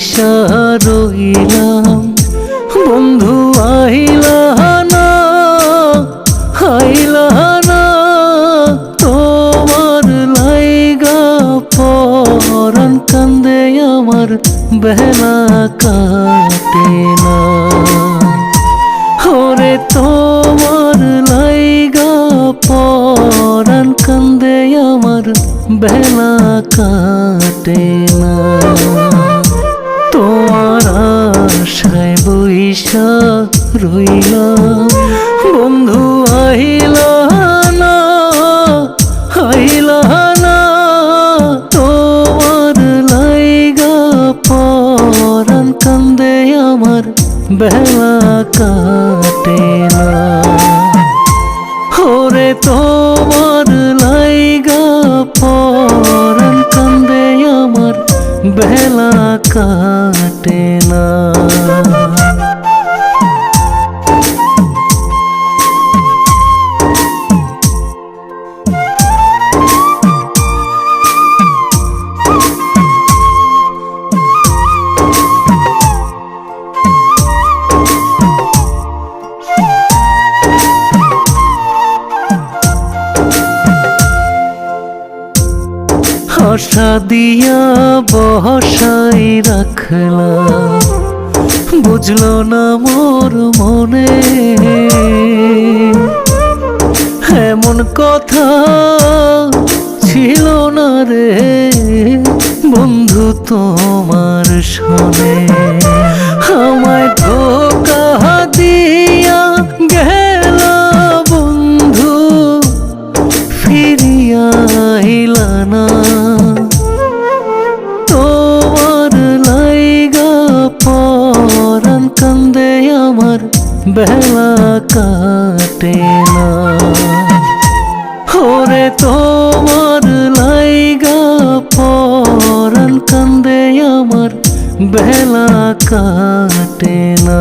বইসা রইলাম বন্ধু আইলা না আইলা না, তোমার লাইগা পরান কান্দে আমার বেলা কাটে না। ওরে তোমার লাইগা পরান কান্দে আমার বেলা কাটে না। রইলাম বন্ধু আইলা না আইলা না, তোমার লাইগা পরান কান্দে আমার বেলা কাটে না। ওরে তোমার লাইগা পরান কান্দে আমার বেলা কাটে আশা দিয়া বসাই রাখলাম। বুঝলো না মোর মনে। এমন কথা ছিল না রে বন্ধু তোমার শোনে আমায় ধোকা দিয়া গেল বন্ধু, ফিরিয়া না। বেলা কাটে না। ওরে তোমার লাইগা পরান কান্দে আমার বেলা কাটে না।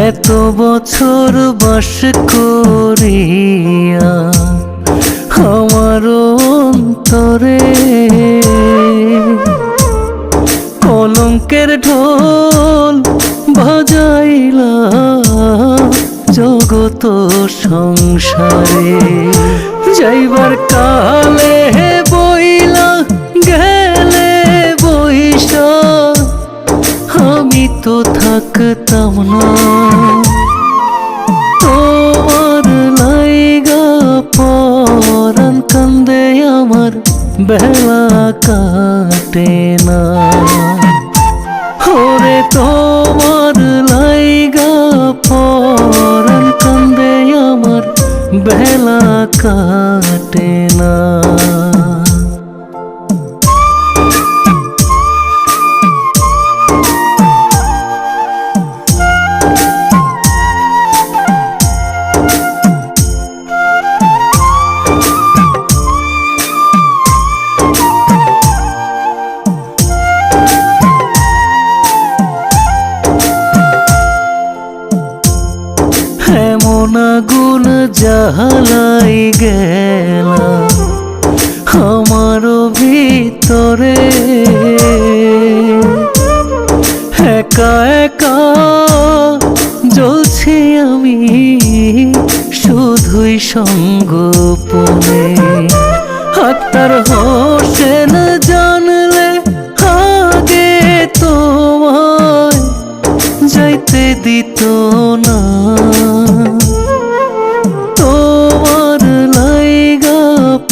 এত বছর বাস করিয়া আমার অন্তরে কলঙ্কের ঢোল বাজাইলা জগত সংসারে যাইবার কালে তো থাকতাম না। তোমার লাইগা পরান কান্দে আমার বেলা কাটে না। ওরে তোমার লাইগা পরান কান্দে আমার বেলা কাটে না। এমন আগুন জাহালাই গেল আমার ভিতরে একা একা জ্বলছি আমি শুধুই সঙ্গোপনে দিত না। তোমার লাইগা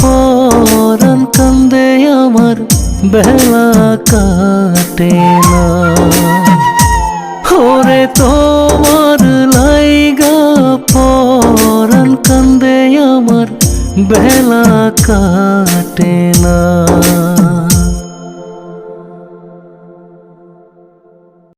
পরান কান্দে আমার বেলা কাটে না। ওরে তোমার লাইগা পরান কান্দে আমার বেলা কাটে না।